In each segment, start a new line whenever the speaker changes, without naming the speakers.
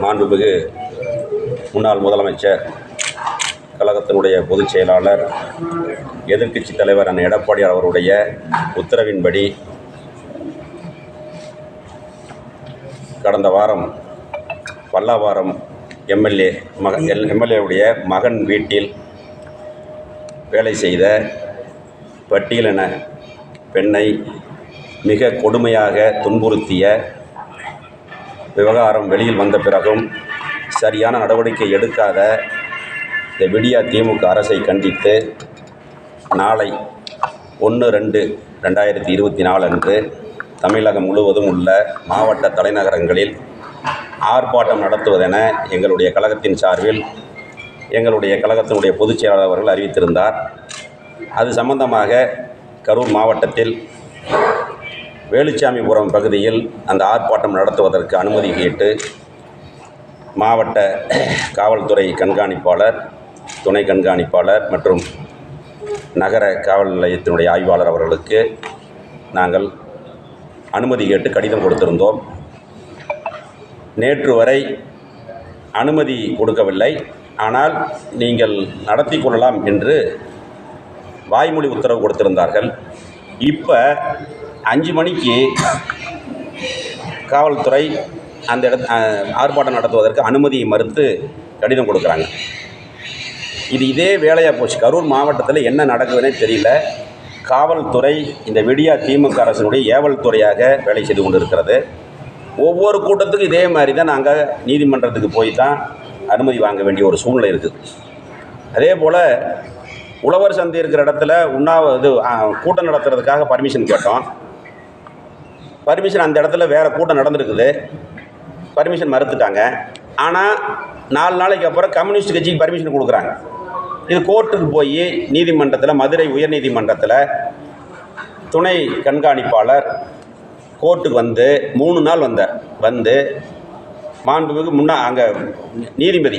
மாண்புமிகு முன்னாள் முதலமைச்சர் கழகத்தினுடைய பொதுச் செயலாளர் எதிர்க்கட்சி தலைவர் அண்ணன் எடப்பாடியார் அவருடைய உத்தரவின்படி கடந்த வாரம் பல்லாவாரம் எம்எல்ஏ மக எம்எல்ஏவுடைய மகன் வீட்டில் வேலை செய்த பட்டியலின பெண்ணை மிக கொடுமையாக துன்புறுத்திய விவகாரம் வெளியில் வந்த பிறகும் சரியான நடவடிக்கை எடுக்காத இந்த விடியா திமுக அரசை கண்டித்து நாளை ஒன்று ரெண்டு ரெண்டாயிரத்தி இருபத்தி நாலு அன்று தமிழகம் முழுவதும் உள்ள மாவட்ட தலைநகரங்களில் ஆர்ப்பாட்டம் நடத்துவதென எங்களுடைய கழகத்தின் சார்பில் எங்களுடைய கழகத்தினுடைய பொதுச் செயலாளர் அவர்கள் அறிவித்திருந்தார். அது சம்பந்தமாக கரூர் மாவட்டத்தில் வேலுச்சாமிபுரம் பகுதியில் அந்த ஆர்ப்பாட்டம் நடத்துவதற்கு அனுமதி கேட்டு மாவட்ட காவல்துறை கண்காணிப்பாளர் துணை கண்காணிப்பாளர் மற்றும் நகர காவல் நிலையத்தினுடைய ஆய்வாளர் அவர்களுக்கு நாங்கள் அனுமதி கேட்டு கடிதம் கொடுத்திருந்தோம். நேற்று வரை அனுமதி கொடுக்கவில்லை. ஆனால் நீங்கள் நடத்தி கொள்ளலாம் என்று வாய்மொழி உத்தரவு கொடுத்திருந்தார்கள். இப்போ அஞ்சு மணிக்கு காவல்துறை அந்த இடத் ஆர்ப்பாட்டம் நடத்துவதற்கு அனுமதியை மறுத்து கடிதம் கொடுக்குறாங்க. இது இதே வேலையாக போச்சு. கரூர் மாவட்டத்தில் என்ன நடக்குதுன்னே தெரியல. காவல்துறை இந்த விடியா திமுக அரசினுடைய ஏவல் துறையாக வேலை செய்து கொண்டிருக்கிறது. ஒவ்வொரு கூட்டத்துக்கும் இதே மாதிரி தான் நாங்கள் நீதிமன்றத்துக்கு போய் தான் அனுமதி வாங்க வேண்டிய ஒரு சூழ்நிலை இருக்குது. அதே போல் உழவர் சந்தை இருக்கிற இடத்துல உண்ணாவது கூட்டம் நடத்துறதுக்காக பர்மிஷன் கேட்டோம். பர்மிஷன் அந்த இடத்துல வேறு கூட்டம் நடந்திருக்குது. பர்மிஷன் மறுத்துட்டாங்க. ஆனால் நாலு நாளைக்கு அப்புறம் கம்யூனிஸ்ட் கட்சிக்கு பர்மிஷன் கொடுக்குறாங்க. இது கோர்ட்டுக்கு போய் நீதிமன்றத்தில் மதுரை உயர்நீதிமன்றத்தில் துணை கண்காணிப்பாளர் கோர்ட்டுக்கு வந்து மூணு நாள் வந்தார் வந்து மாண்புமிகு முன்னா அங்கே நீதிபதி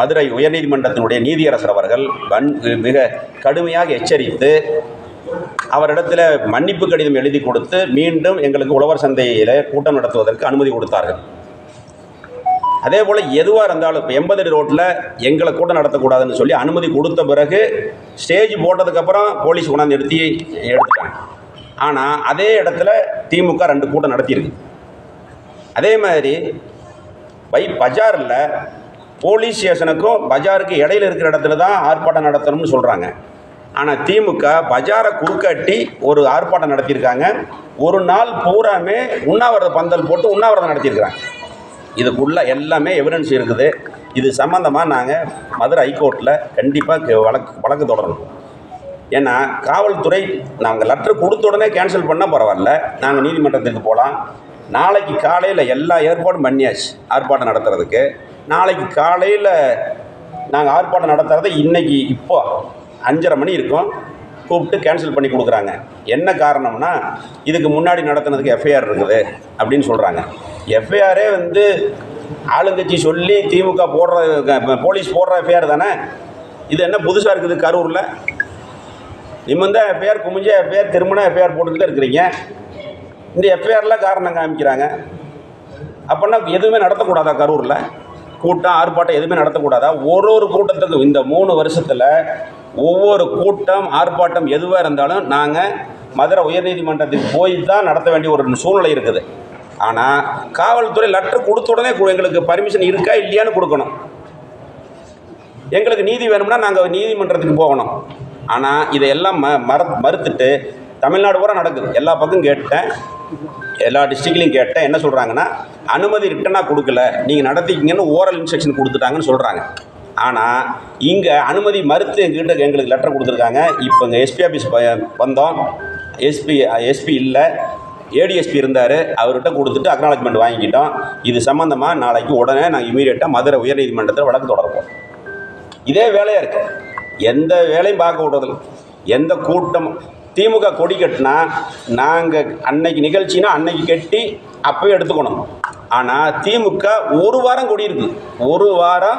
மதுரை உயர்நீதிமன்றத்தினுடைய நீதியரசர் அவர்கள் வன் மிக கடுமையாக எச்சரித்து அவரிடத்தில் மன்னிப்பு கடிதம் எழுதி கொடுத்து மீண்டும் எங்களுக்கு உழவர் சந்தையில் கூட்டம் நடத்துவதற்கு அனுமதி கொடுத்தார்கள். அதே போல் எதுவாக இருந்தாலும் இப்போ எண்பது ரோட்டில் எங்களை கூட்டம் நடத்தக்கூடாதுன்னு சொல்லி அனுமதி கொடுத்த பிறகு ஸ்டேஜ் போட்டதுக்கப்புறம் போலீஸ் கொண்டாந்து எடுத்து எடுத்துட்டாங்க. ஆனால் அதே இடத்துல திமுக ரெண்டு கூட்டம் நடத்தியிருக்கு. அதே மாதிரி பை பஜாரில் போலீஸ் ஸ்டேஷனுக்கும் பஜாருக்கு இடையில இருக்கிற இடத்துல தான் ஆர்ப்பாட்டம் நடத்தணும்னு சொல்கிறாங்க ஆனால் திமுக பஜாரை குறுக்கட்டி ஒரு ஆர்ப்பாட்டம் நடத்தியிருக்காங்க. ஒரு நாள் பூராமே உண்ணாவிரத பந்தல் போட்டு உண்ணாவிரதம் நடத்தியிருக்கிறாங்க. இதுக்குள்ள எல்லாமே எவிடன்ஸ் இருக்குது. இது சம்மந்தமாக நாங்கள் மதுரை ஹைகோர்ட்டில் கண்டிப்பாக வழக்கு வழக்கு தொடரணும். ஏன்னா காவல்துறை நாங்கள் லெட்டர் கொடுத்த உடனே கேன்சல் பண்ணால் பரவாயில்ல. நாங்கள் நீதிமன்றத்துக்கு போகலாம் நாளைக்கு காலையில் எல்லா ஏற்பாடும் பண்ணியாச்சு ஆர்ப்பாட்டம் நடத்துறதுக்கு. நாளைக்கு காலையில் நாங்கள் ஆர்ப்பாட்டம் நடத்துகிறத இன்றைக்கி இப்போ அஞ்சரை மணி இருக்கும். கூப்பிட்டு கேன்சல் பண்ணி கொடுக்குறாங்க. என்ன காரணம்னா இதுக்கு முன்னாடி நடத்துனதுக்கு எஃப்ஐஆர் இருக்குது அப்படின்னு சொல்கிறாங்க எஃப்ஐஆரே வந்து ஆளுங்கட்சி சொல்லி திமுக போடுற போலீஸ் போடுற எஃப்ஐஆர் தானே? இது என்ன புதுசாக இருக்குது கரூரில்? நிமிந்த எஃப்ஐஆர் குமிஞ்ச எஃப்ஐஆர் திருமண எஃப்ஐஆர் போட்டுக்கிட்டு இருக்கிறீங்க. இந்த எஃப்ஐஆரில் காரணம் காமிக்கிறாங்க. அப்படின்னா எதுவுமே நடத்தக்கூடாதா கரூரில்? கூட்டம் ஆர்ப்பாட்டம் எதுவுமே நடத்தக்கூடாதா? ஒரு ஒரு கூட்டத்துக்கும் இந்த மூணு வருஷத்தில் ஒவ்வொரு கூட்டம் ஆர்ப்பாட்டம் எதுவாக இருந்தாலும் நாங்கள் மதுரை உயர்நீதிமன்றத்துக்கு போய் தான் நடத்த வேண்டிய ஒரு சூழ்நிலை இருக்குது. ஆனால் காவல்துறை லெட்டர் கொடுத்த உடனே எங்களுக்கு பர்மிஷன் இருக்கா இல்லையான்னு கொடுக்கணும். எங்களுக்கு நீதி வேணும்னா நாங்கள் நீதிமன்றத்துக்கு போகணும். ஆனால் இதையெல்லாம் ம மற மறுத்துட்டு தமிழ்நாடு பூரா நடக்குது. எல்லா பக்கம் கேட்டேன் எல்லா டிஸ்ட்ரிக்ட்லையும் கேட்டேன். என்ன சொல்கிறாங்கன்னா அனுமதி ரிட்டனாக கொடுக்கல. நீங்கள் நடத்திக்கிங்கன்னு ஓரல் இன்ஸ்ட்ரக்ஷன் கொடுத்துட்டாங்கன்னு சொல்கிறாங்க ஆனால் இங்கே அனுமதி மறுத்து எங்ககிட்ட எங்களுக்கு லெட்டர் கொடுத்துருக்காங்க. இப்போ இங்கே எஸ்பி ஆஃபீஸ் வந்தோம். எஸ்பி எஸ்பி இல்லை. ஏடிஎஸ்பி இருந்தார். அவர்கிட்ட கொடுத்துட்டு அக்னாலஜ்மெண்ட் வாங்கிக்கிட்டோம். இது சம்மந்தமாக நாளைக்கு உடனே நாங்கள் இமீடியட்டாக மதுரை உயர்நீதிமன்றத்தில் வழக்கு தொடர்போம் இதே வேலையாக இருக்குது எந்த வேலையும் பார்க்க விடுறதில்ல. எந்த கூட்டம் திமுக கொடி கட்டினா நாங்கள் அன்னைக்கு நிகழ்ச்சினா அன்னைக்கு கட்டி அப்போவே எடுத்துக்கணும். ஆனால் திமுக ஒரு வாரம் கொடி இருக்கு. ஒரு வாரம்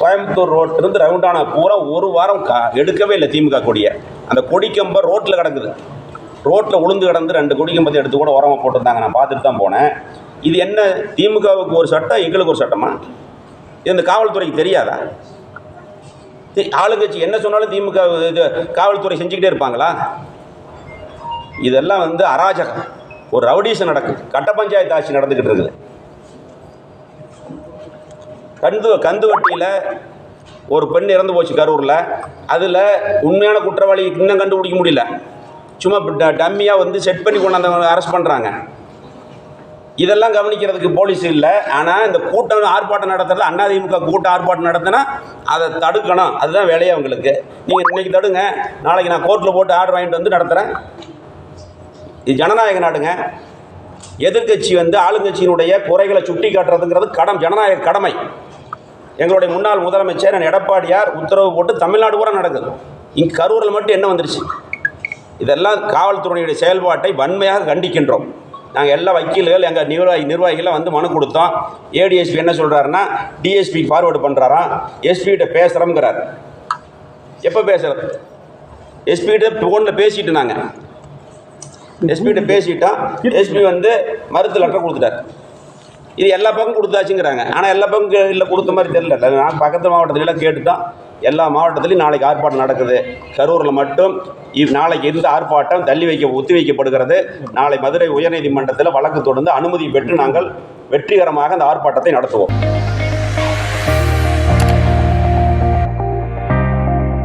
கோயம்புத்தூர் ரோட்லேருந்து ரவுண்டானா பூரா ஒரு வாரம் கா எடுக்கவே இல்லை திமுக கொடியை. அந்த கொடிக்கம்ப ரோட்டில் கிடக்குது. ரோட்டில் உளுந்து கிடந்து ரெண்டு கொடிக்கம்பத்தை எடுத்து கூட உரமாக போட்டிருந்தாங்க. நான் பார்த்துட்டு தான் போனேன். இது என்ன திமுகவுக்கு ஒரு சட்டம் எங்களுக்கு ஒரு சட்டமா? இது இந்த காவல்துறைக்கு தெரியாதா? தி- ஆளுங்கட்சி என்ன சொன்னாலும் திமுக இது காவல்துறை செஞ்சுக்கிட்டே இருப்பாங்களா? இதெல்லாம் வந்து அராஜகம். ஒரு ரவுடிஷன் நடக்குது கட்ட பஞ்சாயத்து ஆட்சி நடந்துக்கிட்டு இருக்குது. கந்து கந்து வட்டியில் ஒரு பெண் இறந்து போச்சு கரூரில். அதில் உண்மையான குற்றவாளி இன்னும் கண்டுபிடிக்க முடியல. சும்மா டம்மியாக வந்து செட் பண்ணி கொண்டாந்து அரெஸ்ட் பண்ணுறாங்க இதெல்லாம் கவனிக்கிறதுக்கு போலீஸ் இல்லை. ஆனால் இந்த கூட்டம் ஆர்ப்பாட்டம் நடத்துறது அதிமுக கூட்டம் ஆர்ப்பாட்டம் நடத்தினா அதை தடுக்கணும். அதுதான் வேலையை அவங்களுக்கு. நீங்கள் இன்றைக்கி தடுங்க. நாளைக்கு நான் கோர்ட்டில் போட்டு ஆர்டர் வாங்கிட்டு வந்து நடத்துகிறேன் இது ஜனநாயக நாடுங்க. எதிர்க்கட்சி வந்து ஆளுங்கட்சியினுடைய குறைகளை சுட்டி காட்டுறதுங்கிறது கடம் ஜனநாயக கடமை. எங்களுடைய முன்னாள் முதலமைச்சர் எடப்பாடியார் உத்தரவு போட்டு தமிழ்நாடு பூரா நடக்குது. இங்கே கரூரில் மட்டும் என்ன வந்துருச்சு? இதெல்லாம் காவல்துறையுடைய செயல்பாட்டை வன்மையாக கண்டிக்கின்றோம். நாங்கள் எல்லா வக்கீல்கள் எங்கள் நிர்வாகி நிர்வாகிகளை வந்து மனு கொடுத்தோம். ஏடிஎஸ்பி என்ன சொல்கிறாருன்னா டிஎஸ்பி ஃபார்வேர்டு பண்ணுறாராம் எஸ்பிகிட்ட பேசுகிறோங்கிறார் எப்போ பேசுகிறது எஸ்பிகிட்ட ஃபோனில் பேசிட்டு நாங்கள் எஸ்பிகிட்ட பேசிட்டோம் எஸ்பி வந்து மருத்துவ லெட்டர் கொடுத்துட்டார். இது எல்லா பக்கம் கொடுத்தாச்சுங்கிறாங்க. ஆனால் எல்லா பக்கம் இல்லை கொடுத்த மாதிரி தெரியல. நான் பக்கத்து மாவட்டத்துலலாம் கேட்டுட்டோம் எல்லா மாவட்டத்திலையும் நாளைக்கு ஆர்ப்பாட்டம் நடக்குது. கரூரில் மட்டும் இவ் நாளைக்கு இருந்த ஆர்ப்பாட்டம் தள்ளி வைக்க ஒத்தி வைக்கப்படுகிறது? நாளை மதுரை உயர்நீதிமன்றத்தில் வழக்கு தொடர்ந்து அனுமதி பெற்று நாங்கள் வெற்றிகரமாக அந்த ஆர்ப்பாட்டத்தை நடத்துவோம்.